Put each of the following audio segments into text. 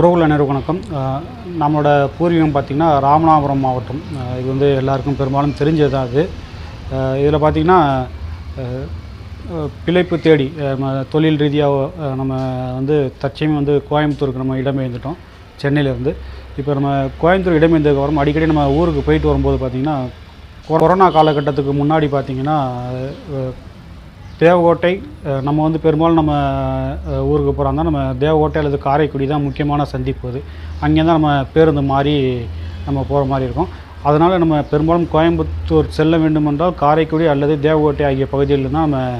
உறவுகள் அனைவருக்கும் வணக்கம். நம்மளோட பூர்வீகம் பார்த்திங்கன்னா ராமநாதபுரம் மாவட்டம். இது வந்து எல்லாருக்கும் பெரும்பாலும் தெரிஞ்சது தான் அது இதில் பார்த்திங்கன்னா பிழைப்பு தேடி தொழில் ரீதியாக நம்ம வந்து தற்சமயம் வந்து கோயம்புத்தூருக்கு நம்ம இடம்பெயர்ந்துட்டோம் சென்னையிலேருந்து. இப்போ நம்ம கோயம்புத்தூர் இடம்பெயர்ந்ததுக்கு அப்புறம் அடிக்கடி நம்ம ஊருக்கு போயிட்டு வரும்போது பார்த்திங்கன்னா கொரோனா காலகட்டத்துக்கு முன்னாடி பார்த்திங்கன்னா தேவகோட்டை நம்ம வந்து பெரும்பாலும் நம்ம ஊருக்கு போகிறாங்க நம்ம தேவகோட்டை அல்லது காரைக்குடி தான் முக்கியமான சந்திப்பு அது. அங்கே தான் நம்ம பேருந்து மாறி நம்ம போகிற மாதிரி இருக்கும். அதனால் நம்ம பெரும்பாலும் கோயம்புத்தூர் செல்ல வேண்டுமென்றால் காரைக்குடி அல்லது தேவகோட்டை ஆகிய பகுதியில் தான் நம்ம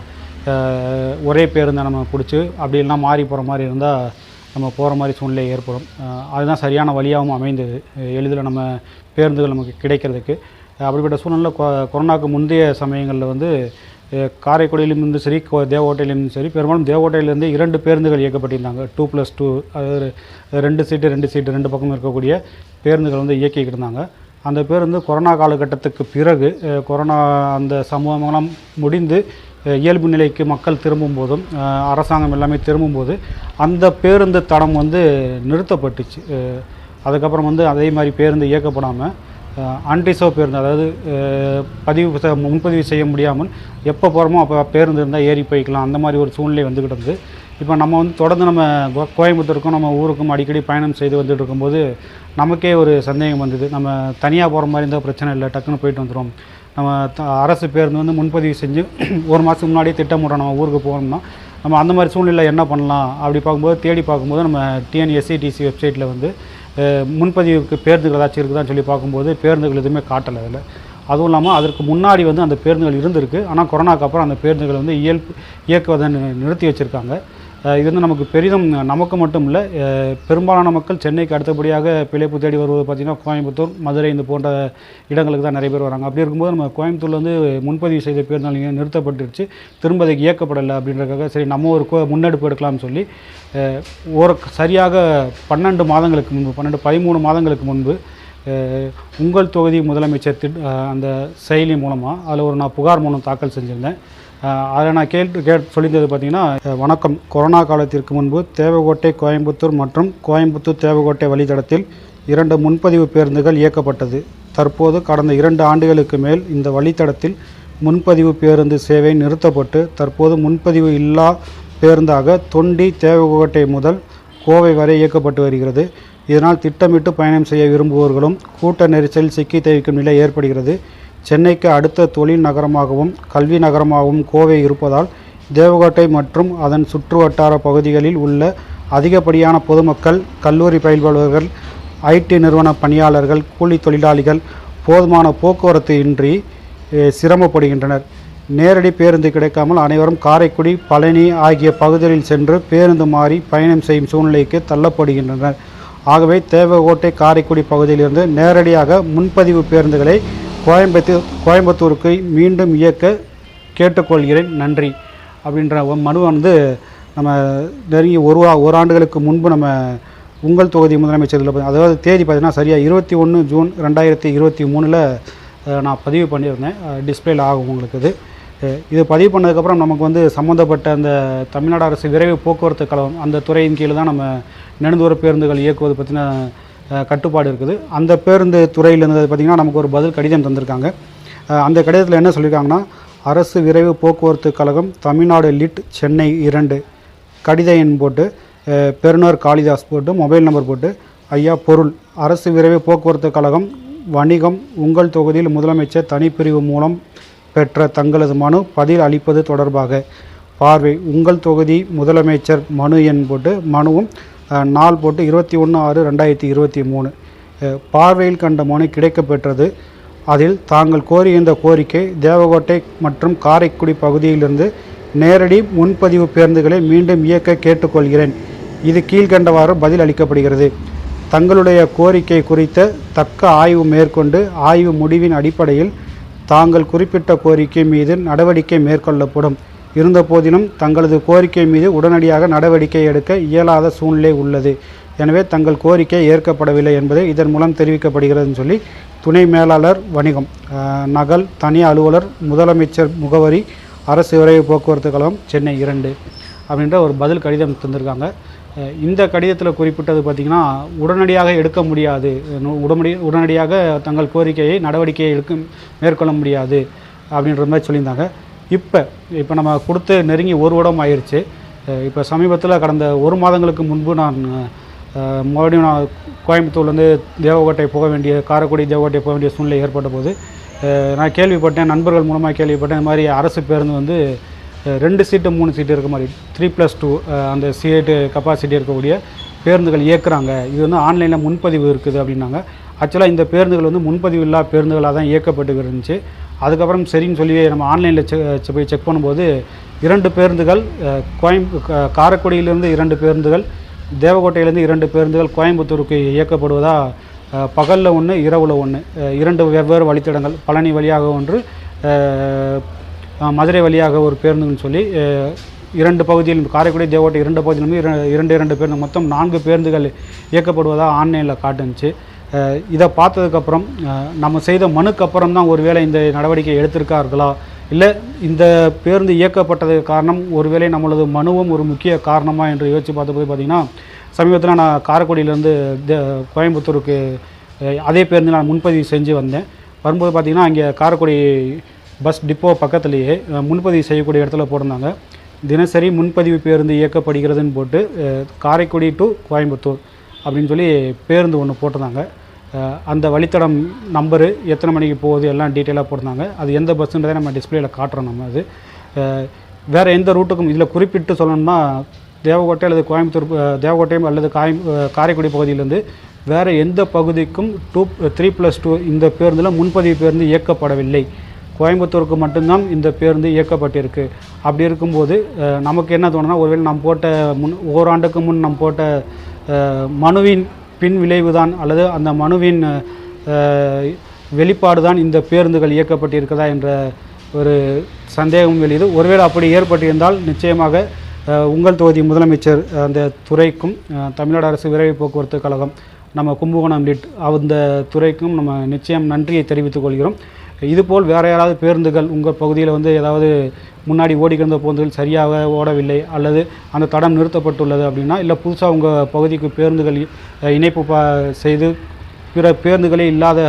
ஒரே பேருந்தை நம்ம பிடிச்சி அப்படி மாறி போகிற மாதிரி இருந்தால் நம்ம போகிற மாதிரி சூழ்நிலை ஏற்படும். அதுதான் சரியான வழியாகவும் அமைந்தது. எளிதில் நம்ம பேருந்துகள் நமக்கு கிடைக்கிறதுக்கு. அப்படிப்பட்ட சூழ்நிலை கொ- கொரோனாவுக்கு முந்தைய சமயங்களில் வந்து காரைக்குடியிலிருந்து சரி கோ- தேவகோட்டையிலிருந்து சரி பெரும்பாலும் தேவகோட்டையிலேருந்து இரண்டு பேருந்துகள் இயக்கப்பட்டிருந்தாங்க. டூ ப்ளஸ் டூ அதாவது ரெண்டு சீட்டு ரெண்டு சீட்டு ரெண்டு பக்கம் இருக்கக்கூடிய பேருந்துகள் வந்து இயக்கிக்கிட்டு இருந்தாங்க. அந்த பேருந்து கொரோனா காலகட்டத்துக்கு பிறகு கொரோனா அந்த சம்பவங்கள்லாம் முடிந்து இயல்பு நிலைக்கு மக்கள் திரும்பும் போதும் அரசாங்கம் எல்லாமே திரும்பும்போது அந்த பேருந்து தடம் வந்து நிறுத்தப்பட்டுச்சு. அதுக்கப்புறம் வந்து அதே மாதிரி பேருந்து இயக்கப்படாமல் ஆன்டிசோ பேருந்து அதாவது பதிவு முன்பதிவு செய்ய முடியாமல் எப்போ போகிறோமோ அப்போ பேருந்து இருந்தால் ஏறி போய்க்கலாம். அந்த மாதிரி ஒரு சூழ்நிலை வந்துக்கிட்டு இருந்தது. இப்போ நம்ம வந்து தொடர்ந்து நம்ம கோயம்புத்தூருக்கும் நம்ம ஊருக்கும் அடிக்கடி பயணம் செய்து வந்துட்டு இருக்கும்போது நமக்கே ஒரு சந்தேகம் வந்தது. நம்ம தனியாக போகிற மாதிரி இருந்தால் பிரச்சனை இல்லை டக்குன்னு போயிட்டு வந்துடும் நம்ம த- அரசு பேருந்து வந்து முன்பதிவு செஞ்சு ஒரு மாதத்துக்கு முன்னாடியே திட்டமிடுறோம். நம்ம ஊருக்கு போகணும்னா நம்ம அந்த மாதிரி சூழ்நிலை என்ன பண்ணலாம்? அப்படி பார்க்கும்போது தேடி பார்க்கும்போது நம்ம டிஎன்எஸ்சிடிசி வெப்சைட்டில் வந்து முன்பதிவுக்கு பேருந்துகள் ஏதாச்சும் இருக்குதான்னு சொல்லி பார்க்கும்போது பேருந்துகள் எதுவுமே காட்டலை அதில். அதுவும் இல்லாமல் அதற்கு முன்னாடி வந்து அந்த பேருந்துகள் இருந்திருக்கு. ஆனால் கொரோனாக்கு அப்புறம் அந்த பேருந்துகள் வந்து இயல்பு இயக்குவதை நிறுத்தி வச்சுருக்காங்க. இது வந்து நமக்கு பெரிதும் நமக்கு மட்டும் இல்லை பெரும்பாலான மக்கள் சென்னைக்கு அடுத்தபடியாக பிழைப்பு தேடி வருவது பார்த்திங்கன்னா கோயம்புத்தூர் மதுரை இந்த போன்ற இடங்களுக்கு தான் நிறைய பேர் வராங்க. அப்படி இருக்கும்போது நம்ம கோயம்புத்தூரில் வந்து முன்பதிவு செய்த பேருந்து நிலையம் நிறுத்தப்பட்டுருச்சு. திரும்ப அதுக்கு இயக்கப்படலை அப்படின்றதுக்காக சரி நம்ம ஒரு முன்னெடுப்பு எடுக்கலாம்னு சொல்லி ஒரு சரியாக பன்னெண்டு மாதங்களுக்கு முன்பு பன்னெண்டு பதிமூணு மாதங்களுக்கு முன்பு உங்கள் தொகுதி முதலமைச்சர் திட் அந்த செயலி மூலமாக அதில் ஒரு நான் புகார் மூலம் தாக்கல் செஞ்சுருந்தேன். அதில் நான் கேட்டு கேட் சொல்லியிருந்தது பார்த்தீங்கன்னா வணக்கம். கொரோனா காலத்திற்கு முன்பு தேவகோட்டை கோயம்புத்தூர் மற்றும் கோயம்புத்தூர் தேவகோட்டை வழித்தடத்தில் இரண்டு முன்பதிவு பேருந்துகள் இயக்கப்பட்டது. தற்போது கடந்த இரண்டு ஆண்டுகளுக்கு மேல் இந்த வழித்தடத்தில் முன்பதிவு பேருந்து சேவை நிறுத்தப்பட்டு தற்போது முன்பதிவு இல்லா பேருந்தாக தொண்டி தேவகோட்டை முதல் கோவை வரை இயக்கப்பட்டு வருகிறது. இதனால் திட்டமிட்டு பயணம் செய்ய விரும்புவோர்களும் கூட்ட நெரிசலில் சிக்கி தவிக்கும் நிலை ஏற்படுகிறது. சென்னைக்கு அடுத்த தொழில் நகரமாகவும் கல்வி நகரமாகவும் கோவை இருப்பதால் தேவகோட்டை மற்றும் அதன் சுற்றுவட்டார பகுதிகளில் உள்ள அதிகப்படியான பொதுமக்கள் கல்லூரி பயில்பவர்கள் ஐடி நிறுவன பணியாளர்கள் கூலி தொழிலாளிகள் போதுமான போக்குவரத்து இன்றி சிரமப்படுகின்றனர். நேரடி பேருந்து கிடைக்காமல் அனைவரும் காரைக்குடி பழனி ஆகிய பகுதிகளில் சென்று பேருந்து மாறி பயணம் செய்யும் சூழ்நிலைக்கு தள்ளப்படுகின்றனர். ஆகவே தேவகோட்டை காரைக்குடி பகுதியிலிருந்து நேரடியாக முன்பதிவு பேருந்துகளை கோயம்புத்தூர் கோயம்புத்தூருக்கு மீண்டும் இயக்க கேட்டுக்கொள்கிறேன். நன்றி. அப்படின்ற மனு வந்து நம்ம நெருங்கி ஒரு ஓராண்டுகளுக்கு ஒரு ஆண்டுகளுக்கு முன்பு நம்ம உங்கள் தொகுதி முதலமைச்சர் அதாவது தேதி பார்த்தீங்கன்னா சரியாக இருபத்தி ஒன்று ஜூன் ரெண்டாயிரத்தி இருபத்தி மூணில் நான் பதிவு பண்ணியிருந்தேன். டிஸ்பிளேல ஆகும் உங்களுக்கு இது. இது பதிவு பண்ணதுக்கப்புறம் நமக்கு வந்து சம்மந்தப்பட்ட அந்த தமிழ்நாடு அரசு விரைவு போக்குவரத்து கழகம் அந்த துறையின் கீழே தான் நம்ம நெடுந்தூர பேருந்துகள் இயக்குவது பற்றின கட்டுப்பாடு இருக்குது. அந்த பேருந்து துறையிலேருந்து பார்த்திங்கன்னா நமக்கு ஒரு பதில் கடிதம் தந்திருக்காங்க. அந்த கடிதத்தில் என்ன சொல்லியிருக்காங்கன்னா அரசு விரைவு போக்குவரத்து கழகம் தமிழ்நாடு லிட் சென்னை இரண்டு கடித எண் போட்டு பெருனர் காளிதாஸ் போட்டு மொபைல் நம்பர் போட்டு ஐயா பொருள் அரசு விரைவு போக்குவரத்து கழகம் வணிகம் உங்கள் தொகுதியில் முதலமைச்சர் தனிப்பிரிவு மூலம் பெற்ற தங்களது மனு பதில் அளிப்பது தொடர்பாக. பார்வை உங்கள் தொகுதி முதலமைச்சர் மனு எண் போட்டு மனுவும் நாள் போட்டு இருபத்தி ஒன்று ஆறு ரெண்டாயிரத்தி இருபத்தி மூணு. பார்வையில் கண்ட மனு கிடைக்கப்பெற்றது. அதில் தாங்கள் கோரியிருந்த கோரிக்கை தேவகோட்டை மற்றும் காரைக்குடி பகுதியிலிருந்து நேரடி முன்பதிவு பேருந்துகளை மீண்டும் இயக்க கேட்டுக்கொள்கிறேன். இது கீழ்கண்டவாறு பதில் அளிக்கப்படுகிறது. தங்களுடைய கோரிக்கை குறித்த தக்க ஆய்வு மேற்கொண்டு ஆய்வு முடிவின் அடிப்படையில் தாங்கள் குறிப்பிட்ட கோரிக்கை மீது நடவடிக்கை மேற்கொள்ளப்படும். இருந்தபோதிலும் தங்களது கோரிக்கை மீது உடனடியாக நடவடிக்கை எடுக்க இயலாத சூழ்நிலை உள்ளது. எனவே தங்கள் கோரிக்கை ஏற்கப்படவில்லை என்பதை இதன் மூலம் தெரிவிக்கப்படுகிறதுன்னு சொல்லி துணை மேலாளர் வணிகம் நகல் தனி அலுவலர் முதலமைச்சர் முகவரி அரசு விரைவு போக்குவரத்து கழகம் சென்னை இரண்டு அப்படின்ற ஒரு பதில் கடிதம் தந்திருக்காங்க. இந்த கடிதத்தில் குறிப்பிட்டது பார்த்திங்கன்னா உடனடியாக எடுக்க முடியாது. உடனடி உடனடியாக தங்கள் கோரிக்கையை நடவடிக்கையை எடுக்க மேற்கொள்ள முடியாது அப்படின்ற மாதிரி சொல்லியிருந்தாங்க. இப்போ இப்போ நம்ம கொடுத்து நெருங்கி ஒரு வருடம் ஆயிடுச்சு இப்போ சமீபத்தில் கடந்த ஒரு மாதங்களுக்கு முன்பு நான் மறுபடியும் நான் கோயம்புத்தூர்லேருந்து தேவகோட்டை போக வேண்டிய காரைக்குடி தேவகோட்டை போக வேண்டிய சூழ்நிலை ஏற்பட்ட போது நான் கேள்விப்பட்டேன் நண்பர்கள் மூலமாக கேள்விப்பட்டேன் இந்த மாதிரி அரசு பேருந்து வந்து ரெண்டு சீட்டு மூணு சீட்டு இருக்க மாதிரி த்ரீ ப்ளஸ் டூ அந்த சீட்டு கெப்பாசிட்டி இருக்கக்கூடிய பேருந்துகள் இயக்குறாங்க. இது வந்து ஆன்லைனில் முன்பதிவு இருக்குது அப்படின்னாங்க. ஆக்சுவலாக இந்த பேருந்துகள் வந்து முன்பதிவு இல்லா பேருந்துகளாக தான் இயக்கப்பட்டு இருந்துச்சு. அதுக்கப்புறம் சரின்னு சொல்லி நம்ம ஆன்லைனில் செ போய் செக் பண்ணும்போது இரண்டு பேருந்துகள் கோயம் காரைக்குடியிலிருந்து இரண்டு பேருந்துகள் தேவகோட்டையிலேருந்து இரண்டு பேருந்துகள் கோயம்புத்தூருக்கு இயக்கப்படுவதாக பகலில் ஒன்று இரவில் ஒன்று இரண்டு வெவ்வேறு வழித்தடங்கள். பழனி வழியாக ஒன்று மதுரை வழியாக ஒரு பேருந்துன்னு சொல்லி இரண்டு பகுதியில் காரைக்குடி தேவகோட்டை இரண்டு பகுதியிலுமே இரண்டு இரண்டு பேருந்து மொத்தம் நான்கு பேருந்துகள் இயக்கப்படுவதாக ஆன்லைனில் காட்டுனுச்சு. இதை பார்த்ததுக்கப்புறம் நம்ம செய்த மனுக்கு அப்புறம் தான் ஒருவேளை இந்த நடவடிக்கை எடுத்திருக்கார்களா? இல்லை இந்த பேருந்து இயக்கப்பட்டது காரணம் ஒருவேளை நம்மளது மனுவும் ஒரு முக்கிய காரணமா என்று யோசித்து பார்த்தபோது பார்த்திங்கன்னா சமீபத்தில் நான் காரைக்குடியிலேருந்து கோயம்புத்தூருக்கு அதே பேருந்து நான் முன்பதிவு செஞ்சு வந்தேன். வரும்போது பார்த்திங்கன்னா அங்கே காரைக்குடி பஸ் டிப்போ பக்கத்துலேயே முன்பதிவு செய்யக்கூடிய இடத்துல போட்டிருந்தாங்க. தினசரி முன்பதிவு பேருந்து இயக்கப்படுகிறதுன்னு போட்டு காரைக்குடி டு கோயம்புத்தூர் அப்படின்னு சொல்லி பேருந்து ஒன்று போட்டிருந்தாங்க. அந்த வழித்தடம் நம்பரு எத்தனை மணிக்கு போகுது எல்லாம் டீட்டெயிலாக போட்டிருந்தாங்க. அது எந்த பஸ்ஸுன்றதை நம்ம டிஸ்பிளேயில் காட்டுறோம் நம்ம அது. வேறு வேற எந்த ரூட்டுக்கும் இதில் குறிப்பிட்டு சொல்லணும்னா தேவகோட்டை அல்லது கோயம்புத்தூர் தேவகோட்டை அல்லது காயம் காரைக்குடி பகுதியிலேருந்து வேறு எந்த பகுதிக்கும் டூ த்ரீ ப்ளஸ் டூ இந்த பேருந்தில் முன்பதிவு பேருந்து இயக்கப்படவில்லை. கோயம்புத்தூருக்கு மட்டும்தான் இந்த பேருந்து இயக்கப்பட்டிருக்கு. அப்படி இருக்கும்போது நமக்கு என்ன தோணுன்னா ஒருவேளை நாம் போட்ட முன் ஓராண்டுக்கு முன் நாம் போட்ட மனுவின் பின் விளைவுதான் அல்லது அந்த மனுவின் வெளிப்பாடு தான் இந்த பேருந்துகள் இயக்கப்பட்டிருக்கிறதா என்ற ஒரு சந்தேகம் வெளியுது. ஒருவேளை அப்படி ஏற்பட்டிருந்தால் நிச்சயமாக உங்கள் தொகுதி முதலமைச்சர் அந்த துறைக்கும் தமிழ்நாடு அரசு விரைவு போக்குவரத்து கழகம் நம்ம கும்பகோணம் லிட் அந்த துறைக்கும் நம்ம நிச்சயம் நன்றியை தெரிவித்துக் கொள்கிறோம். இதுபோல் வேறு யாராவது பேருந்துகள் உங்கள் பகுதியில் வந்து ஏதாவது முன்னாடி ஓடிக்கிருந்த பேருந்துகள் சரியாக ஓடவில்லை அல்லது அந்த தடம் நிறுத்தப்பட்டுள்ளது அப்படின்னா இல்லை புதுசாக உங்கள் பகுதிக்கு பேருந்துகள் இணைப்பு ப செய்து பிற பேருந்துகளே இல்லாத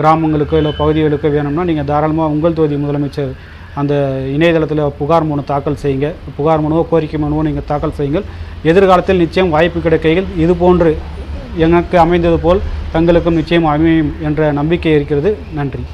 கிராமங்களுக்கோ இல்லை பகுதிகளுக்கோ வேணும்னா நீங்கள் தாராளமாக உங்கள் தொகுதி முதலமைச்சர் அந்த இணையதளத்தில் புகார் மனு தாக்கல் செய்யுங்க. புகார் மனுவோ கோரிக்கை மனுவோ நீங்கள் தாக்கல் செய்யுங்கள். எதிர்காலத்தில் நிச்சயம் வாய்ப்பு கிடைக்கையில் இது போன்று எனக்கு அமைந்தது போல் தங்களுக்கும் நிச்சயம் அமையும் என்ற நம்பிக்கை இருக்கிறது. நன்றி.